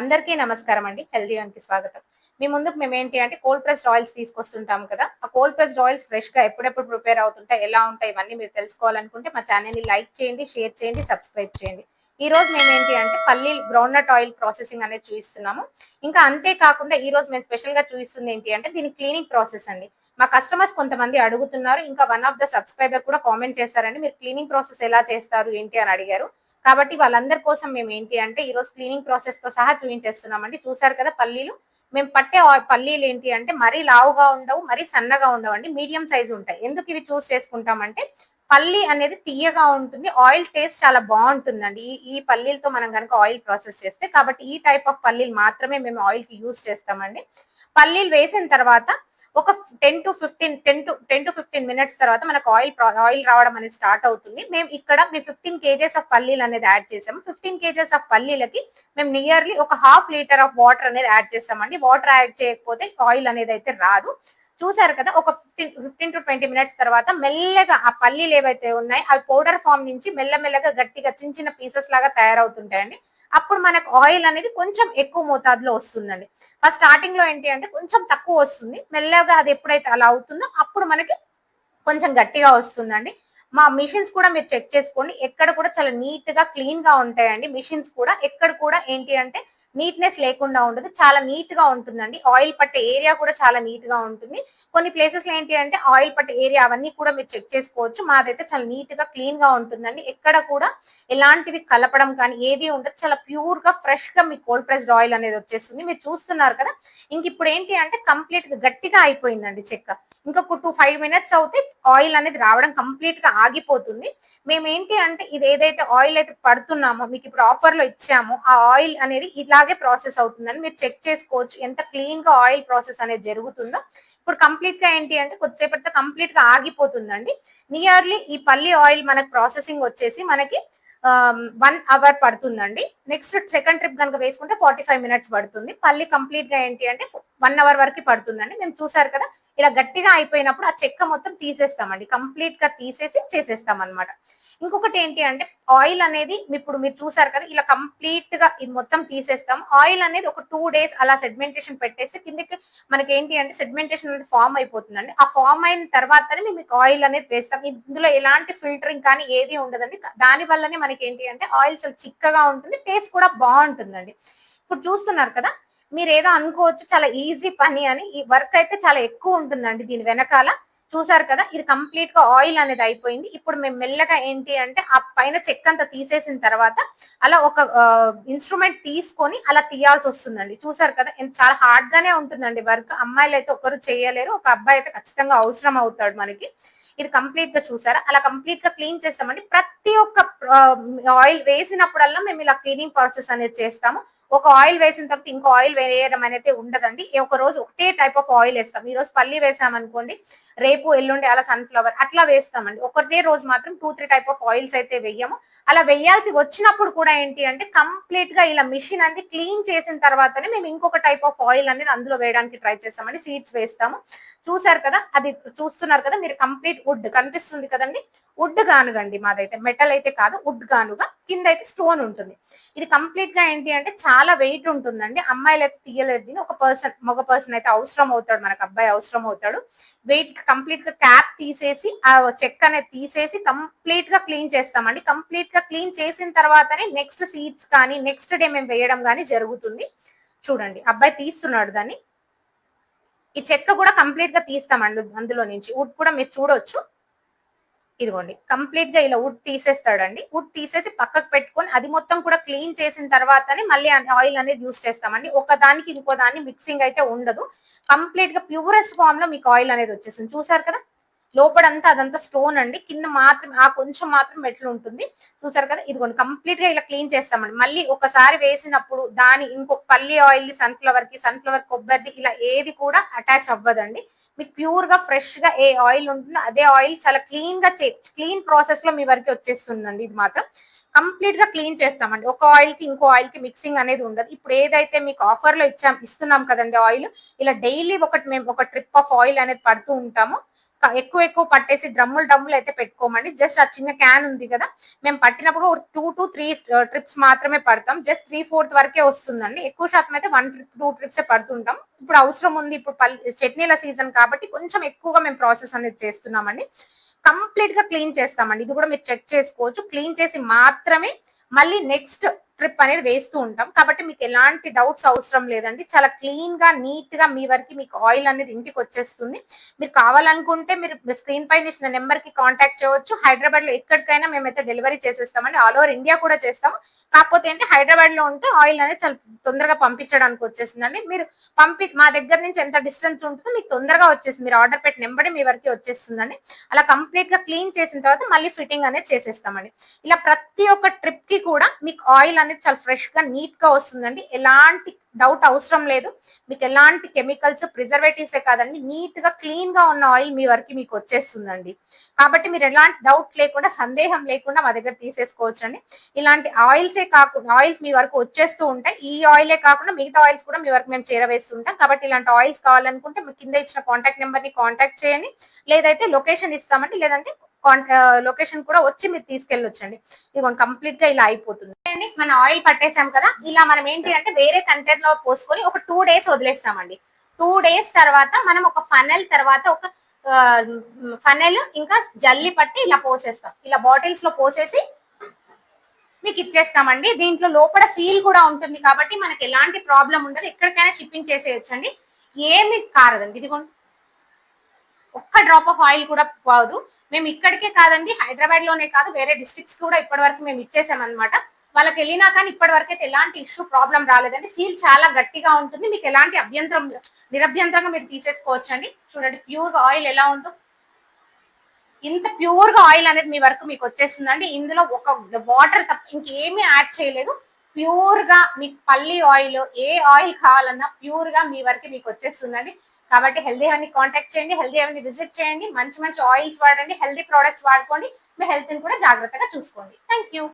అందరికీ నమస్కారం అండి. హెల్దీ కి స్వాగతం. మీ ముందుకు మేము ఏంటి అంటే కోల్డ్ ప్రెస్డ్ ఆయిల్స్ తీసుకొస్తుంటాం కదా. ఆ కోల్డ్ ప్రెస్డ్ ఆయిల్స్ ఫ్రెష్గా ఎప్పుడెప్పుడు ప్రిపేర్ అవుతుంటాయి ఎలా ఉంటాయి ఇవన్నీ మీరు తెలుసుకోవాలనుకుంటే మా ఛానల్ని లైక్ చేయండి షేర్ చేయండి సబ్స్క్రైబ్ చేయండి. ఈ రోజు మేము ఏంటి అంటే పల్లి గ్రౌండ్నట్ ఆయిల్ ప్రాసెసింగ్ అనేది చూపిస్తున్నాము ఇంకా అంతేకాకుండా ఈ రోజు మేము స్పెషల్గా చూపిస్తుంది ఏంటి అంటే దీని క్లీనింగ్ ప్రాసెస్ అండి. మా కస్టమర్స్ కొంతమంది అడుగుతున్నారు ఇంకా వన్ ఆఫ్ ద సబ్స్క్రైబర్ కూడా కామెంట్ చేశారండి మీరు క్లీనింగ్ ప్రాసెస్ ఎలా చేస్తారు ఏంటి? అని అడిగారు. కాబట్టి వాళ్ళందరి కోసం మేము ఏంటి అంటే ఈరోజు క్లీనింగ్ ప్రాసెస్తో సహా చూపించేస్తున్నామండి చూసారు కదా పల్లీలు? మేము పట్టే పల్లీలు ఏంటి అంటే మరీ లావుగా ఉండవు మరీ సన్నగా ఉండవు అండి మీడియం సైజ్ ఉంటాయి. ఎందుకు ఇవి చూస్ చేసుకుంటామంటే పల్లి అనేది తీయగా ఉంటుంది ఆయిల్ టేస్ట్ చాలా బాగుంటుందండి. ఈ ఈ పల్లీలతో మనం కనుక ఆయిల్ ప్రాసెస్ చేస్తే కాబట్టి ఈ టైప్ ఆఫ్ పల్లీలు మాత్రమే మేము ఆయిల్కి యూజ్ చేస్తామండి. పల్లీలు వేసిన తర్వాత ఒక ten to fifteen ten to ten to fifteen minutes తర్వాత మనకు ఆయిల్ ఆయిల్ రావడం అనేది స్టార్ట్ అవుతుంది. మేము ఇక్కడ మేము ఫిఫ్టీన్ కేజెస్ ఆఫ్ పల్లీలు అనేది యాడ్ చేసాము. ఫిఫ్టీన్ కేజెస్ ఆఫ్ పల్లీలకి మేము నియర్లీ ఒక హాఫ్ లీటర్ ఆఫ్ వాటర్ అనేది యాడ్ చేస్తామండి. వాటర్ యాడ్ చేయకపోతే ఆయిల్ అనేది అయితే రాదు. చూసారు కదా ఒక fifteen fifteen to twenty minutes తర్వాత మెల్లగా ఆ పల్లీలు ఏవైతే ఉన్నాయో అవి పౌడర్ ఫామ్ నుంచి మెల్లమెల్లగా గట్టిగా చిన్న చిన్న పీసెస్ లాగా తయారవుతుంటాయండి. అప్పుడు మనకు ఆయిల్ అనేది కొంచెం ఎక్కువ మోతాదులో వస్తుందండి. ఫస్ట్ స్టార్టింగ్లో ఏంటి అంటే కొంచెం తక్కువ వస్తుంది. మెల్లగా అది ఎప్పుడైతే అలా అవుతుందో అప్పుడు మనకి కొంచెం గట్టిగా వస్తుందండి. మా మిషన్స్ కూడా మీరు చెక్ చేసుకోండి. ఎక్కడ కూడా చాలా నీట్గా క్లీన్గా ఉంటాయండి మిషన్స్ కూడా. ఎక్కడ కూడా ఏంటి అంటే నీట్నెస్ లేకుండా ఉండదు. చాలా నీట్గా ఉంటుందండి. ఆయిల్ పట్టే ఏరియా కూడా చాలా నీట్గా ఉంటుంది. కొన్ని ప్లేసెస్లో ఏంటి అంటే ఆయిల్ పట్టే ఏరియా అవన్నీ కూడా మీరు చెక్ చేసుకోవచ్చు. మాదైతే చాలా నీట్గా క్లీన్గా ఉంటుందండి. ఎక్కడ కూడా ఎలాంటివి కలపడం కానీ ఏది ఉండదు. చాలా ప్యూర్గా ఫ్రెష్గా మీ కోల్డ్ ప్రెస్డ్ ఆయిల్ అనేది వచ్చేస్తుంది. మీరు చూస్తున్నారు కదా. ఇంక ఇప్పుడు ఏంటి అంటే కంప్లీట్గా గట్టిగా అయిపోయిందండి చెక్క. ఇంకొక టూ ఫైవ్ మినిట్స్ అవుతే ఆయిల్ అనేది రావడం కంప్లీట్గా ఆగిపోతుంది. మేము ఏంటి అంటే ఇది ఏదైతే ఆయిల్ అయితే పడుతున్నామో మీకు ఇప్పుడు ఆఫర్లో ఇచ్చామో ఆ ఆయిల్ అనేది ఇలాగే ప్రాసెస్ అవుతుందని మీరు చెక్ చేసుకోవచ్చు. ఎంత క్లీన్గా ఆయిల్ ప్రాసెస్ అనేది జరుగుతుందో. ఇప్పుడు కంప్లీట్గా ఏంటి అంటే కొద్దిసేపటితో కంప్లీట్గా ఆగిపోతుందండి. నియర్లీ ఈ పల్లి ఆయిల్ మనకు ప్రాసెసింగ్ వచ్చేసి మనకి వన్ అవర్ పడుతుందండి. నెక్స్ట్ సెకండ్ ట్రిప్ కనుక వేసుకుంటే ఫార్టీ ఫైవ్ మినిట్స్ పడుతుంది. పల్లి కంప్లీట్గా ఏంటి అంటే వన్ అవర్ వరకు పడుతుందండి. మేము చూసారు కదా ఇలా గట్టిగా అయిపోయినప్పుడు ఆ చెక్క మొత్తం తీసేస్తామండి. కంప్లీట్గా తీసేసి చేసేస్తాం అనమాట ఇంకొకటి ఏంటి అంటే ఆయిల్ అనేది ఇప్పుడు మీరు చూసారు కదా ఇలా కంప్లీట్గా ఇది మొత్తం తీసేస్తాం ఆయిల్ అనేది ఒక టూ డేస్ అలా సెగ్మెంటేషన్ పెట్టేస్తే కిందకి మనకి ఏంటి అంటే సెగ్మెంటేషన్ అనేది ఫామ్ అయిపోతుందండి. ఆ ఫామ్ అయిన తర్వాతనే మేము మీకు ఆయిల్ అనేది వేస్తాం ఇందులో ఎలాంటి ఫిల్టరింగ్ కానీ ఏది ఉండదండి. దాని వల్లనే మనకి ఏంటి అంటే ఆయిల్ చాలా చిక్కగా ఉంటుంది టేస్ట్ కూడా బాగుంటుందండి. ఇప్పుడు చూస్తున్నారు కదా మీరు ఏదో అనుకోవచ్చు చాలా ఈజీ పని అని. ఈ వర్క్ అయితే చాలా ఎక్కువ ఉంటుందండి దీని వెనకాల. చూసారు కదా ఇది కంప్లీట్గా ఆయిల్ అనేది అయిపోయింది. ఇప్పుడు మేము మెల్లగా ఏంటి అంటే ఆ పైన చెక్క అంతా తీసేసిన తర్వాత అలా ఒక ఇన్స్ట్రుమెంట్ తీసుకొని అలా తీయాల్సి వస్తుందండి. చూసారు కదా చాలా హార్డ్ గానే ఉంటుందండి వర్క్ అమ్మాయిలు అయితే ఒకరు చేయలేరు ఒక అబ్బాయి అయితే ఖచ్చితంగా అవసరం అవుతాడు మనకి. ఇది కంప్లీట్గా చూసారా? అలా కంప్లీట్గా క్లీన్ చేస్తామండి. ప్రతి ఒక్క ఆయిల్ వేసినప్పుడల్లా మేము ఇలా క్లీనింగ్ ప్రాసెస్ అనేది చేస్తాము. ఒక ఆయిల్ వేసిన తర్వాత ఇంకో ఆయిల్ వేయడం అనేది ఉండదండి. ఒక రోజు ఒకటే టైప్ ఆఫ్ ఆయిల్ వేస్తాం. ఈ రోజు పల్లి వేసామనుకోండి రేపు ఎల్లుండి అలా సన్ఫ్లవర్ అట్లా వేస్తామండి. ఒకటే రోజు మాత్రం two three type of oils అయితే వెయ్యము అలా వెయ్యాల్సి వచ్చినప్పుడు కూడా ఏంటి అంటే కంప్లీట్గా ఇలా మిషన్ అనేది క్లీన్ చేసిన తర్వాతనే మేము ఇంకొక టైప్ ఆఫ్ ఆయిల్ అనేది అందులో వేయడానికి ట్రై చేస్తామండి. సీడ్స్ వేస్తాము. చూసారు కదా అది చూస్తున్నారు కదా మీరు కంప్లీట్ వుడ్ కనిపిస్తుంది కదండి. వుడ్ గానుగండి మాదైతే. మెటల్ అయితే కాదు వుడ్ గానుగా. కింద అయితే స్టోన్ ఉంటుంది. ఇది కంప్లీట్గా ఏంటి అంటే చాలా చాలా వెయిట్ ఉంటుందండి. అమ్మాయిలు అయితే తీయలేదు దీన్ని. ఒక పర్సన్ మగ పర్సన్ అయితే అవసరం అవుతాడు. మనకు అబ్బాయి అవసరం అవుతాడు. వెయిట్ కంప్లీట్గా క్యాప్ తీసేసి ఆ చెక్క అనేది తీసేసి కంప్లీట్గా క్లీన్ చేస్తామండి. కంప్లీట్గా క్లీన్ చేసిన తర్వాతనే నెక్స్ట్ సీడ్స్ కానీ నెక్స్ట్ డే మేము వేయడం కానీ జరుగుతుంది. చూడండి. అబ్బాయి తీస్తున్నాడు దాన్ని. ఈ చెక్క కూడా కంప్లీట్గా తీస్తామండి అందులో నుంచి. వుడ్ కూడా మీరు చూడొచ్చు. ఇదిగోండి కంప్లీట్గా ఇలా వుడ్ తీసేస్తాడండి. వుడ్ తీసేసి పక్కకు పెట్టుకొని అది మొత్తం కూడా క్లీన్ చేసిన తర్వాతనే మళ్ళీ ఆయిల్ అనేది యూస్ చేస్తామండి. ఒక దానికి ఇంకో దాన్ని మిక్సింగ్ అయితే ఉండదు. కంప్లీట్గా ప్యూరెస్ట్ ఫామ్లో మీకు ఆయిల్ అనేది వచ్చేసింది చూసారు కదా? లోపడంతా అదంతా స్టోన్ అండి. కింద మాత్రం ఆ కొంచెం మాత్రం మెట్లు ఉంటుంది. చూసారు కదా? ఇదిగోండి కంప్లీట్గా ఇలా క్లీన్ చేస్తామండి. మళ్ళీ ఒకసారి వేసినప్పుడు దాని ఇంకొక పల్లి ఆయిల్ సన్ఫ్లవర్కి సన్ఫ్లవర్ కొబ్బరి ఇలా ఏది కూడా అటాచ్ అవ్వదండి. మీకు ప్యూర్గా ఫ్రెష్గా ఏ ఆయిల్ ఉంటుందో అదే ఆయిల్ చాలా క్లీన్గా క్లీన్ ప్రాసెస్లో మీ వరకు వచ్చేస్తుందండి ఇది మాత్రం. కంప్లీట్గా క్లీన్ చేస్తామండి. ఒక ఆయిల్కి ఇంకో ఆయిల్కి మిక్సింగ్ అనేది ఉండదు. ఇప్పుడు ఏదైతే మీకు ఆఫర్లో ఇచ్చాం ఇస్తున్నాం కదండి ఆయిల్ ఇలా డైలీ ఒకటి మేము ఒక ట్రిప్ ఆఫ్ ఆయిల్ అనేది పడుతూ ఉంటాము. ఎక్కువ ఎక్కువ పట్టేసి డ్రమ్ములు డ్రమ్ములు అయితే పెట్టుకోమండి. జస్ట్ ఆ చిన్న క్యాన్ ఉంది కదా మేము పట్టినప్పుడు టూ టు త్రీ ట్రిప్స్ మాత్రమే పడతాం. జస్ట్ త్రీ ఫోర్త్ వరకే వస్తుందండి. ఎక్కువ శాతం అయితే వన్ ట్రిప్ టూ ట్రిప్స్ పడుతుంటాం. ఇప్పుడు అవసరం ఉంది ఇప్పుడు చట్నీల సీజన్ కాబట్టి కొంచెం ఎక్కువగా మేము ప్రాసెస్ అనేది చేస్తున్నామండి. కంప్లీట్గా క్లీన్ చేస్తామండి. ఇది కూడా మీరు చెక్ చేసుకోవచ్చు. క్లీన్ చేసి మాత్రమే మళ్ళీ నెక్స్ట్ ట్రిప్ అనేది వేస్తూ ఉంటాం. కాబట్టి మీకు ఎలాంటి డౌట్స్ అవసరం లేదండి. చాలా క్లీన్గా నీట్గా మీ వరకు మీకు ఆయిల్ అనేది ఇంటికి వచ్చేస్తుంది. మీరు కావాలనుకుంటే మీరు స్క్రీన్ పైన ఇచ్చిన నెంబర్కి కాంటాక్ట్ చేయవచ్చు. హైదరాబాద్లో ఎక్కడికైనా మేమైతే డెలివరీ చేసేస్తామండి. ఆల్ ఓవర్ ఇండియా కూడా చేస్తాము. కాకపోతే ఏంటి హైదరాబాద్లో ఉంటే ఆయిల్ అనేది చాలా తొందరగా పంపించడానికి వచ్చేసిందండి. మీరు పంపి మా దగ్గర నుంచి ఎంత డిస్టెన్స్ ఉంటుందో మీకు తొందరగా వచ్చేసి మీరు ఆర్డర్ పెట్టిన నెంబడే మీ వరకు వచ్చేస్తుందండి. అలా కంప్లీట్గా క్లీన్ చేసిన తర్వాత మళ్ళీ ఫిట్టింగ్ అనేది చేసేస్తామండి. ఇలా ప్రతి ఒక్క ట్రిప్కి కూడా మీకు ఆయిల్ అనేది చాలా ఫ్రెష్గా నీట్గా వస్తుందండి. ఎలాంటి డౌట్ అవసరం లేదు. మీకు ఎలాంటి కెమికల్స్ ప్రిజర్వేటివ్స్ కాదండి. నీట్గా క్లీన్గా ఉన్న ఆయిల్ మీ వరకు మీకు వచ్చేస్తుందండి. కాబట్టి మీరు ఎలాంటి డౌట్ లేకుండా సందేహం లేకుండా మా దగ్గర తీసేసుకోవచ్చు అండి ఇలాంటి ఆయిల్స్ ఏ కాకుండా ఆయిల్స్ మీ వరకు వచ్చేస్తూ ఉంటాయి. ఈ ఆయిలే కాకుండా మిగతా ఆయిల్స్ కూడా మీ వరకు మేము చేరవేస్తుంటాం కాబట్టి ఇలాంటి ఆయిల్స్ కావాలనుకుంటే మీ కింద ఇచ్చిన కాంటాక్ట్ నెంబర్ని కాంటాక్ట్ చేయండి. లేదైతే లొకేషన్ ఇస్తామండి. లేదంటే లొకేషన్ కూడా వచ్చి మీరు తీసుకెళ్ళొచ్చండి. ఇది కంప్లీట్గా ఇలా అయిపోతుంది. అండి మన ఆయిల్ పట్టేసాం కదా ఇలా మనం ఏంటి అంటే వేరే కంటైనర్లో పోసుకొని ఒక టూ డేస్ వదిలేస్తామండి. టూ డేస్ తర్వాత మనం ఒక ఫనల్ తర్వాత ఒక ఫనల్ ఇంకా జల్లి పట్టి ఇలా పోసేస్తాం. ఇలా బాటిల్స్లో పోసేసి మీకు ఇచ్చేస్తామండి. దీంట్లో లోపల సీల్ కూడా ఉంటుంది కాబట్టి మనకి ఎలాంటి ప్రాబ్లం ఉండదు. ఎక్కడికైనా షిప్పింగ్ చేసేయచ్చండి. ఏమి కారదండి. ఇదిగోండి ఒక్క డ్రాప్ ఆఫ్ ఆయిల్ కూడా పోదు. మేము ఇక్కడికే కాదండి హైదరాబాద్లోనే కాదు వేరే డిస్ట్రిక్ట్స్ కూడా ఇప్పటి వరకు మేము ఇచ్చేసాం అనమాట వాళ్ళకి వెళ్ళినా కానీ ఇప్పటి వరకు అయితే ఎలాంటి ఇష్యూ ప్రాబ్లం రాలేదండి. సీల్ చాలా గట్టిగా ఉంటుంది. మీకు ఎలాంటి అభ్యంతరం నిరభ్యంతరంగా మీరు తీసేసుకోవచ్చు అండి చూడండి ప్యూర్ ఆయిల్ ఎలా ఉందో. ఇంత ప్యూర్గా ఆయిల్ అనేది మీ వరకు మీకు వచ్చేస్తుందండి. ఇందులో ఒక వాటర్ తప్ప ఇంకేమీ యాడ్ చేయలేదు. ప్యూర్గా మీకు పల్లి ఆయిల్ ఏ ఆయిల్ కావాలన్నా ప్యూర్గా మీ వరకు మీకు వచ్చేస్తుందండి. కాబట్టి హెల్దీ హెవెన్ కాంటాక్ట్ చేయండి హెల్దీ హెవెన్ విజిట్ చేయండి మంచి మంచి ఆయిల్స్ వాడండి హెల్దీ ప్రోడక్ట్స్ వాడుకోండి మీ హెల్త్ని కూడా జాగ్రత్తగా చూసుకోండి. Thank you